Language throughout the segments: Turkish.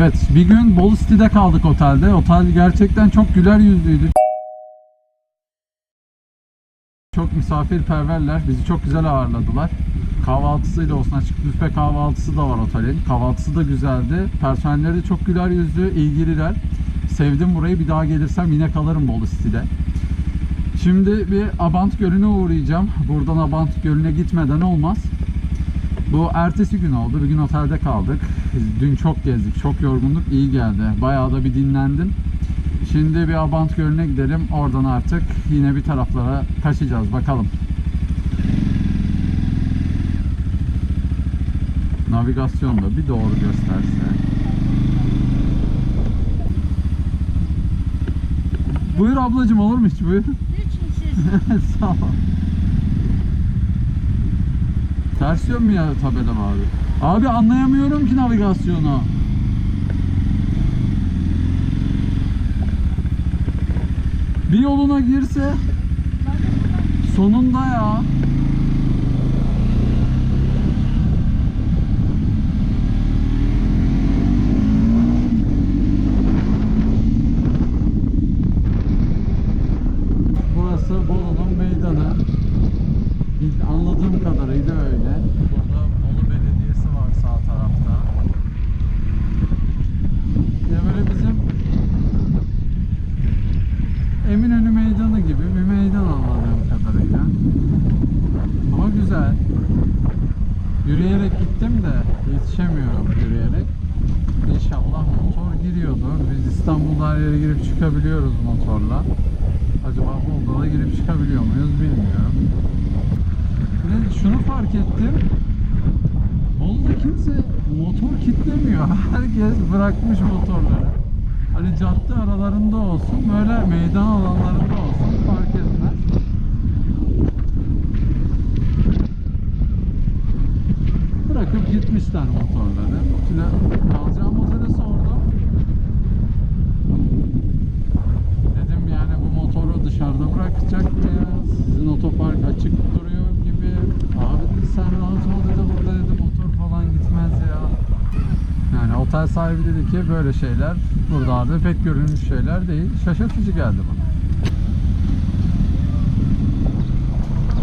Evet bir gün Bolu City'de kaldık otelde. Otel gerçekten çok güler yüzlüydü. Çok misafirperverler. Bizi çok güzel ağırladılar. Kahvaltısıyla olsun açık büfe kahvaltısı da var otelin. Kahvaltısı da güzeldi. Personelleri de çok güler yüzlü, ilgililer. Sevdim burayı. Bir daha gelirsem yine kalırım Bolu City'de. Şimdi bir Abant Gölü'ne uğrayacağım. Buradan Abant Gölü'ne gitmeden olmaz. Bu ertesi gün oldu. Bir gün otelde kaldık. Dün çok gezdik, çok yorgunduk. iyi geldi. Bayağı da bir dinlendim. Şimdi bir Abant Gölü'ne gidelim. Oradan artık yine bir taraflara kaçacağız. Bakalım. Navigasyonda bir doğru gösterse. Buyur ablacım olur mu hiç buyur. Sağ ol. Ters yön mü ya tabela abi? Abi anlayamıyorum ki navigasyonu. Bir yoluna girse sonunda ya. Burası Bolu'nun meydanı. Bil- Anladığım kadarıyla öyle. Burada Bolu Belediyesi var sağ tarafta. Ya böyle bizim Eminönü Meydanı gibi bir meydan anladığım kadarıyla. Ama güzel. Yürüyerek gittim de yetişemiyorum yürüyerek. İnşallah motor giriyordur. Biz İstanbul'da her yere girip çıkabiliyoruz motorla. Acaba Bolu'da da girip çıkabiliyor muyuz bilmiyorum. De şunu fark ettim. Bolu'da kimse motor kitlemiyor. Herkes bırakmış motorları. Hani cadde aralarında olsun, böyle meydan alanlarında olsun fark etmez. Bırakıp gitmişler motorları. Şimdi alacağım otele sordum. Dedim yani bu motoru dışarıda bırakacak mıyız? Sizin otopark açık duruyor gibi. Abi dedi sen rahat ol dedi burada dedi motor falan gitmez ya. Yani otel sahibi dedi ki böyle şeyler buralarda pek görülmüş şeyler değil. Şaşırtıcı geldi bana.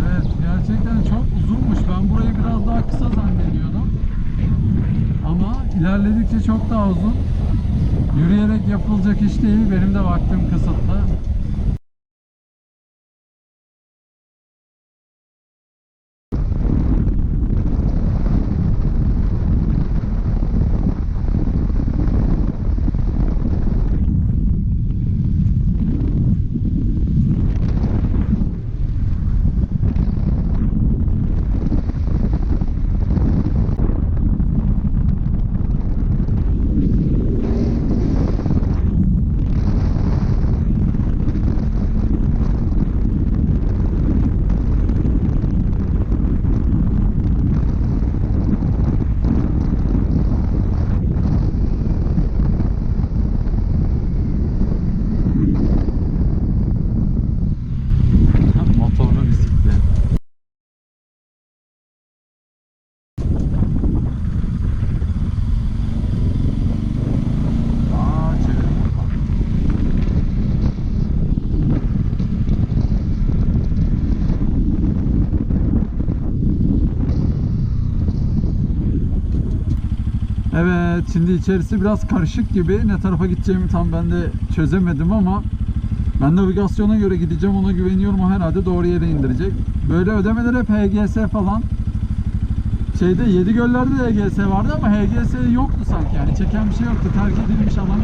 Evet gerçekten çok uzunmuş. Ben burayı biraz daha kısa zannediyordum. Ama ilerledikçe çok daha uzun. Yürüyerek yapılacak iş değil. Benim de vaktim kısıtlı. Evet, şimdi içerisi biraz karışık gibi. Ne tarafa gideceğimi tam ben de çözemedim ama ben navigasyona göre gideceğim ona güveniyorum o herhalde doğru yere indirecek. Böyle ödemeler hep HGS falan. Şeyde yedi göllerde de HGS vardı ama HGS yoktu sanki yani çeken bir şey yoktu. Terk edilmiş alan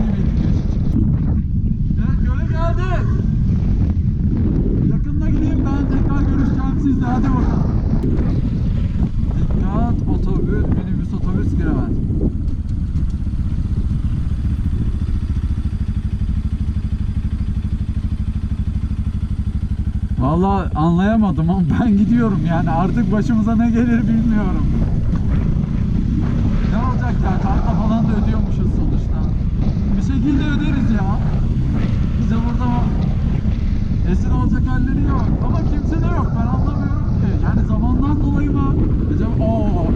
Vallahi anlayamadım ama ben gidiyorum yani artık başımıza ne gelir bilmiyorum. Ne olacak ya kartla falan da ödüyormuşuz sonuçta. Bir şekilde öderiz ya. Bize burada esir olacak halleri yok ama kimse de yok ben anlamıyorum ki. Yani zamandan dolayı mı? Acaba oo,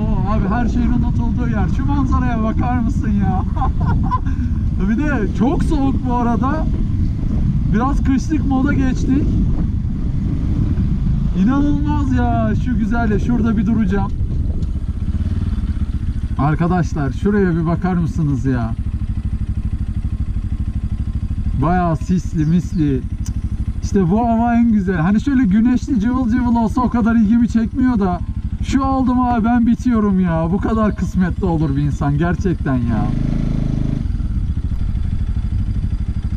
oo abi her şeyin unutulduğu yer. Şu manzaraya bakar mısın ya? bir de çok soğuk bu arada. Biraz kışlık moda geçtik. İnanılmaz ya şu güzelliğe. Şurada bir duracağım. Arkadaşlar şuraya bir bakar mısınız ya? Bayağı sisli misli. İşte bu hava en güzel. Hani şöyle güneşli cıvıl cıvıl olsa o kadar ilgimi çekmiyor da şu oldum abi ben bitiyorum ya. Bu kadar kısmetli olur bir insan gerçekten ya.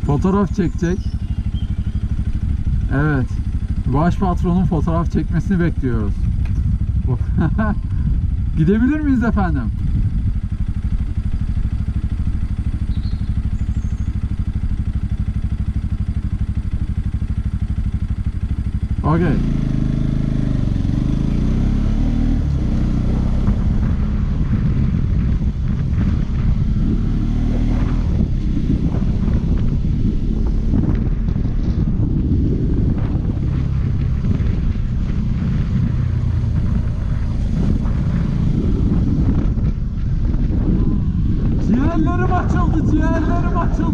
Fotoğraf çekecek. Evet. Baş patronun fotoğraf çekmesini bekliyoruz. Gidebilir miyiz efendim? Okay. Ciğerlerim açıldı, ciğerlerim açıldı be. Abant Köş Otel. Bak direkt burada da kalıyorsun işte.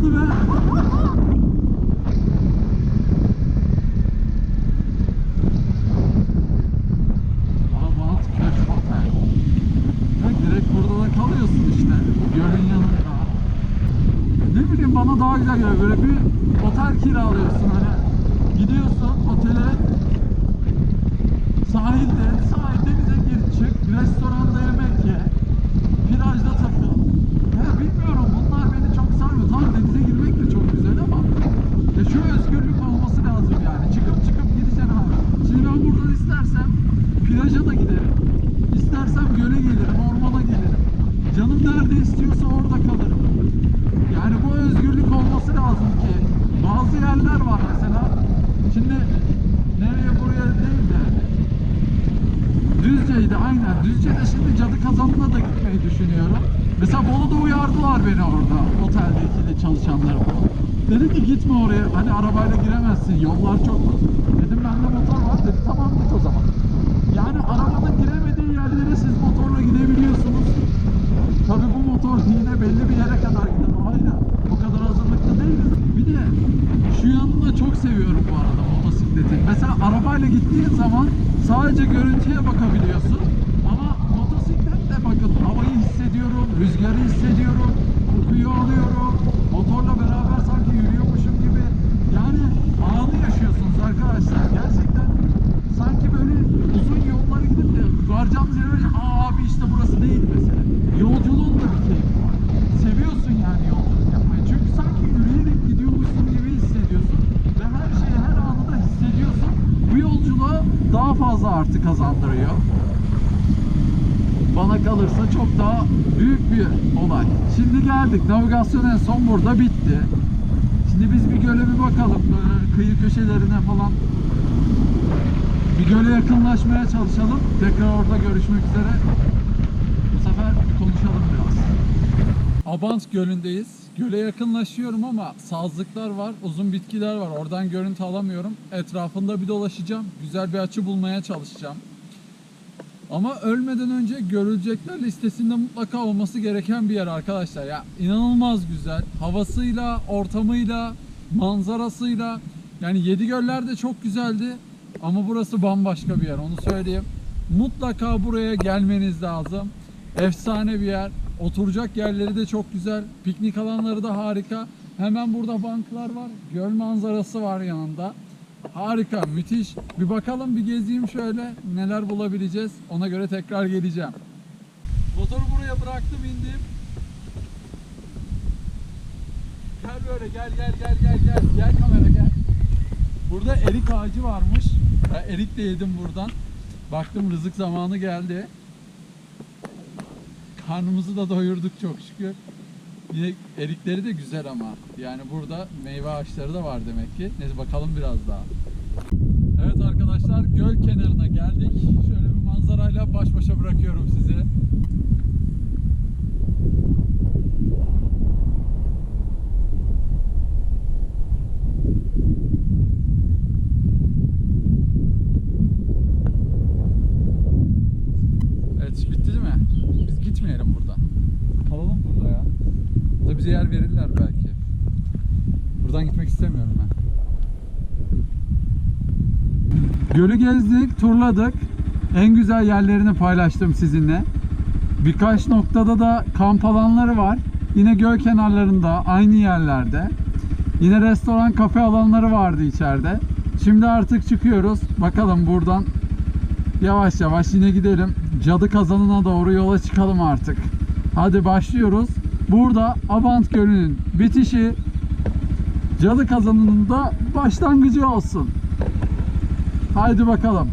Gölün yanında. Ne bileyim bana daha güzel geliyor. Böyle bir otel kiralıyorsun hani. Gidiyorsun otele sahilde, sahil denize gir çık, restoranda yemek ye, plajda takıl. Ya bilmiyorum bunlar beni çok sarmıyor. Tamam denize girmek de çok güzel ama ya şu özgürlük olması lazım yani. Çıkıp çıkıp gideceksin abi. Şimdi ben buradan istersem plaja da giderim. İstersem göle gelirim, ormana gelirim. Canım nerede istiyorsa orada kalırım. Yani bu özgürlük olması lazım ki. Bazı yerler var mesela. Şimdi nereye buraya değil de Düzce'ydi aynen. Düzce'de şimdi cadı kazanına da gitmeyi düşünüyorum. Mesela Bolu'da uyardılar beni orada. Oteldeki çalışanlar falan. Dedi ki gitme oraya. Hani arabayla giremezsin. Yollar çok. Dedim bende motor var. Dedi tamam git o zaman. Yani arabanın giremediği yerlere siz motorla gidebiliyorsunuz. Bu motor yine belli bir yere kadar gider. Ayrı. O kadar hazırlıklı değiliz. Bir de şu yanını çok seviyorum bu arada motosikletin. Mesela arabayla gittiğin zaman sadece görüntüye bakabiliyorsun. Ama motosikletle bakın havayı hissediyorum, rüzgarı hissediyorum, kokuyu alıyorum. Motorla beraber sanki yürüyormuşum gibi. Yani anı yaşıyorsunuz arkadaşlar. Gerçekten sanki böyle uzun yollara gidip de varacağımız yere böyle, abi işte burası değil mesela. Yolculuğun da bir keyfi var. Seviyorsun yani yolculuk yapmayı. Çünkü sanki yürüyerek gidiyormuşsun gibi hissediyorsun. Ve her şeyi her anı da hissediyorsun. Bu yolculuğa daha fazla artı kazandırıyor. Bana kalırsa çok daha büyük bir olay. Şimdi geldik. Navigasyon en son burada bitti. Şimdi biz bir göle bir bakalım. Böyle kıyı köşelerine falan bir göle yakınlaşmaya çalışalım. Tekrar orada görüşmek üzere. Bu sefer konuşalım biraz. Abant Gölü'ndeyiz. Göle yakınlaşıyorum ama sazlıklar var, uzun bitkiler var. Oradan görüntü alamıyorum. Etrafında bir dolaşacağım. Güzel bir açı bulmaya çalışacağım. Ama ölmeden önce görülecekler listesinde mutlaka olması gereken bir yer arkadaşlar. Ya inanılmaz güzel. Havasıyla, ortamıyla, manzarasıyla. Yani Yedi Göller de çok güzeldi. Ama burası bambaşka bir yer onu söyleyeyim. Mutlaka buraya gelmeniz lazım. Efsane bir yer. Oturacak yerleri de çok güzel. Piknik alanları da harika. Hemen burada banklar var. Göl manzarası var yanında. Harika, müthiş. Bir bakalım, bir gezeyim şöyle. Neler bulabileceğiz. Ona göre tekrar geleceğim. Motoru buraya bıraktım, indim. Gel böyle, gel gel gel gel gel. Gel kamera gel. Burada erik ağacı varmış. Ben erik de yedim buradan. Baktım rızık zamanı geldi. Karnımızı da doyurduk çok şükür. Yine erikleri de güzel ama. Yani burada meyve ağaçları da var demek ki. Neyse bakalım biraz daha. Evet arkadaşlar göl kenarına geldik. Şöyle bir manzarayla baş başa bırakıyorum sizi. Evet bitti değil mi? Biz gitmeyelim burada. Kalalım burada ya. Burada bize yer verirler belki. Buradan gitmek istemiyorum ben. Gölü gezdik, turladık. En güzel yerlerini paylaştım sizinle. Birkaç noktada da kamp alanları var. Yine göl kenarlarında, aynı yerlerde. Yine restoran, kafe alanları vardı içeride. Şimdi artık çıkıyoruz. Bakalım buradan yavaş yavaş yine gidelim. Cadı kazanına doğru yola çıkalım artık. Hadi başlıyoruz. Burada Abant Gölü'nün bitişi Cadı kazanının da başlangıcı olsun. Haydi bakalım.